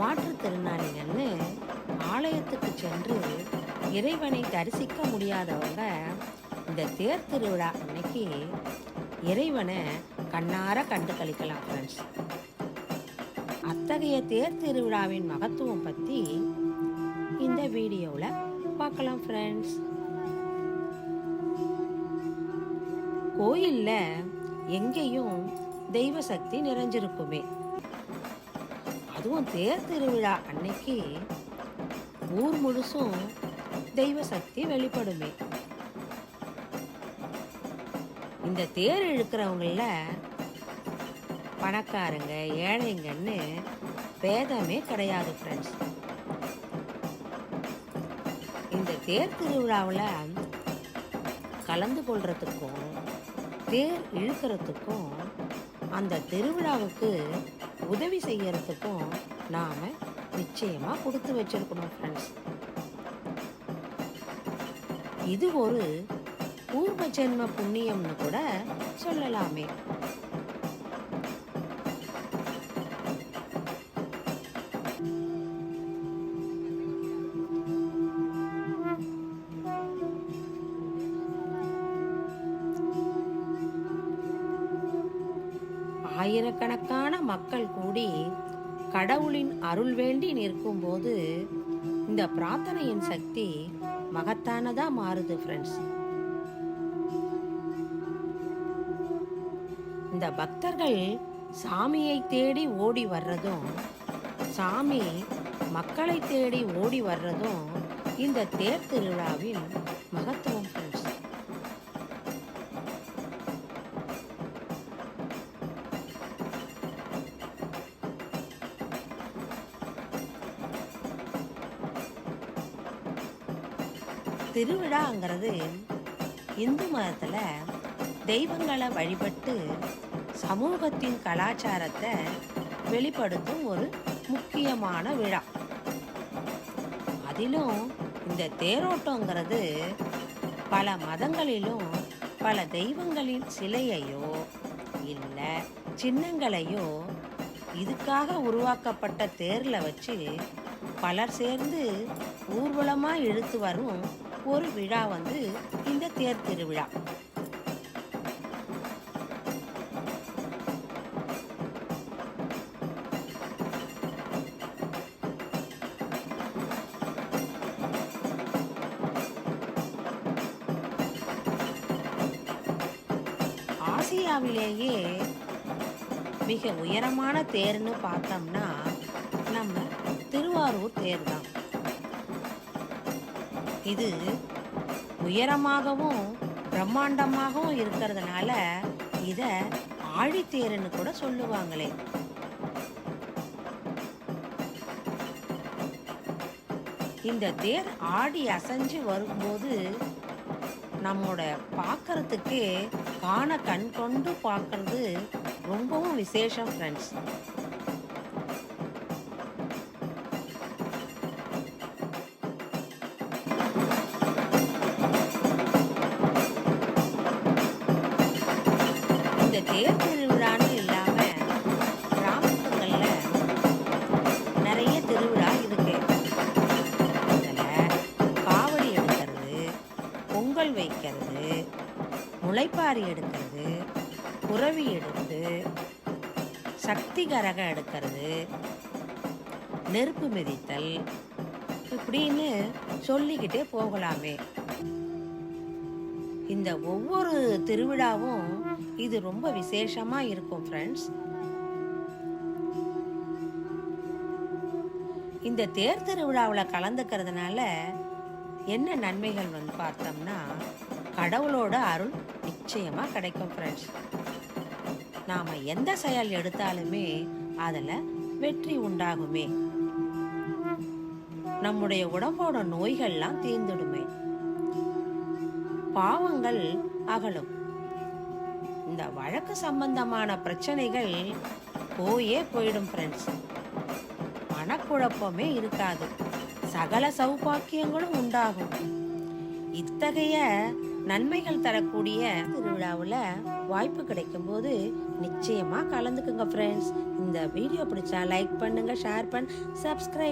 மாற்றுத்திறனாளிகள்னு ஆலயத்துக்கு சென்று இறைவனை தரிசிக்க முடியாதவங்க இந்த தேர் திருவிழா அன்னைக்கு இறைவனை கண்ணார கண்டு கழிக்கலாம் ஃப்ரெண்ட்ஸ் அத்தகைய தேர் திருவிழாவின் மகத்துவம் பற்றி இந்த வீடியோவில் பார்க்கலாம் ஃப்ரெண்ட்ஸ் கோயிலில் எங்கேயும் தெய்வ சக்தி நிறைஞ்சிருக்குமே. அதுவும் தேர் திருவிழா. அன்னைக்கு ஊர் முழுசும் தெய்வ சக்தி வெளிப்படுமே. இந்த தேர் இழுக்கிறவங்கள பணக்காரங்க ஏழைங்கன்னு பேதமே கிடையாது ஃப்ரெண்ட்ஸ் இந்த தேர் திருவிழாவில் கலந்து கொள்றதுக்கும் தேர் இழுக்கிறதுக்கும் அந்த திருவிழாவுக்கு உதவி செய்யறதுக்கும் நாம் நிச்சயமாக கொடுத்து வச்சிருக்கணும் ஃப்ரெண்ட்ஸ் இது ஒரு பூர்வ ஜென்ம புண்ணியம்னு கூட சொல்லலாமே. ஆயிரக்கணக்கான மக்கள் கூடி கடவுளின் அருள் வேண்டி நிற்கும் போது இந்த பிரார்த்தனையின் சக்தி மகத்தானதா மாறுது ஃப்ரெண்ட்ஸ் இந்த பக்தர்கள் சாமியை தேடி ஓடி வர்றதும் சாமி மக்களை தேடி ஓடி வர்றதும் இந்த தேர் திருவிழாவின் மகத்துவம் ஃப்ரெண்ட்ஸ் திருவிழாங்கிறது இந்து மதத்தில் தெய்வங்களை வழிபட்டு சமூகத்தின் கலாச்சாரத்தை வெளிப்படுத்தும் ஒரு முக்கியமான விழா. அதிலும் இந்த தேரோட்டங்கிறது பல மதங்களிலும் பல தெய்வங்களின் சிலையையோ இல்லை சின்னங்களையோ இதுக்காக உருவாக்கப்பட்ட தேரில் வச்சு பலர் சேர்ந்து ஊர்வலமாக இழுத்து வரும் ஒரு விழா வந்து இந்த தேர் திருவிழா. ஆசியாவிலேயே மிக உயரமான தேர்னு பார்த்தோம்னா நம்ம திருவாரூர் தேர் தான் இது உயரமாகவும் பிரம்மாண்டமாகவும் இருக்கிறதுனால இத ஆழித்தேருன்னு கூட சொல்லுவாங்களே. இந்த தேர் ஆடி அசைஞ்சு வரும்போது நம்மோட பார்க்கறதுக்கே காண கண் கொண்டு பார்க்கறது ரொம்பவும் விசேஷம் ஃப்ரெண்ட்ஸ் முளைப்பாரி எடுக்கிறது குறவி எடுத்து சக்தி கரகம் எடுக்கிறது நெருப்பு மிதித்தல் இப்படின்னு சொல்லிக்கிட்டே போகலாமே. இந்த ஒவ்வொரு திருவிழாவும் இது ரொம்ப விசேஷமா இருக்கும் ஃப்ரெண்ட்ஸ் இந்த தேர் திருவிழாவில் கலந்துக்கிறதுனால என்ன நன்மைகள் வந்து பார்த்தோம்னா கடவுளோட அருள் நிச்சயமா கிடைக்கும் ஃப்ரெண்ட்ஸ் நாம எந்த செயல் எடுத்தாலுமே அதில் வெற்றி உண்டாகுமே. நம்முடைய உடம்போட நோய்கள்லாம் தீர்ந்துடுமே. பாவங்கள் அகலும். இந்த வழக்கு சம்பந்தமான பிரச்சனைகள் போயே போயிடும் ஃப்ரெண்ட்ஸ் மனக்குழப்பமே இருக்காது. சகல சௌபாக்கியங்களும் உண்டாகும். இத்தகைய நன்மைகள் தரக்கூடிய திருவிழாவில் வாய்ப்பு கிடைக்கும் போது நிச்சயமாக கலந்துக்குங்க ஃப்ரெண்ட்ஸ் இந்த வீடியோ பிடிச்சா லைக் பண்ணுங்கள் ஷேர் பண்ண சப்ஸ்கிரைப்